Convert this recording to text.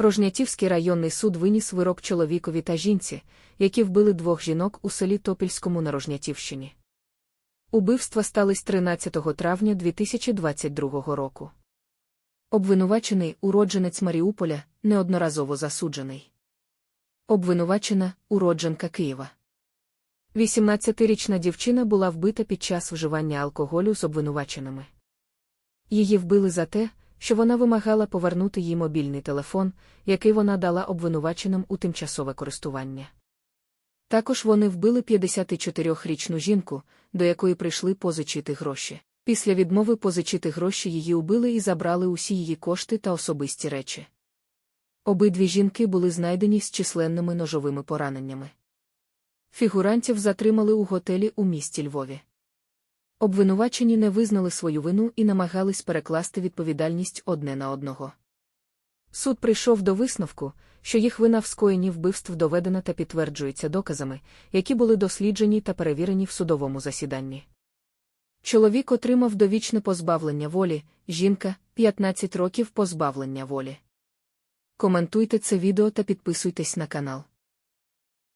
Рожнятівський районний суд виніс вирок чоловікові та жінці, які вбили двох жінок у селі Топільському на Рожнятівщині. Убивства стались 13 травня 2022 року. Обвинувачений уродженець Маріуполя, неодноразово засуджений. Обвинувачена уродженка Києва. 18-річна дівчина була вбита під час вживання алкоголю з обвинуваченими. Її вбили за те, що вона вимагала повернути їй мобільний телефон, який вона дала обвинуваченим у тимчасове користування. Також вони вбили 54-річну жінку, до якої прийшли позичити гроші. Після відмови позичити гроші її убили і забрали усі її кошти та особисті речі. Обидві жінки були знайдені з численними ножовими пораненнями. Фігурантів затримали у готелі у місті Львові. Обвинувачені не визнали свою вину і намагались перекласти відповідальність одне на одного. Суд прийшов до висновку, що їх вина в скоєнні вбивств доведена та підтверджується доказами, які були досліджені та перевірені в судовому засіданні. Чоловік отримав довічне позбавлення волі, жінка 15 років позбавлення волі. Коментуйте це відео та підписуйтесь на канал.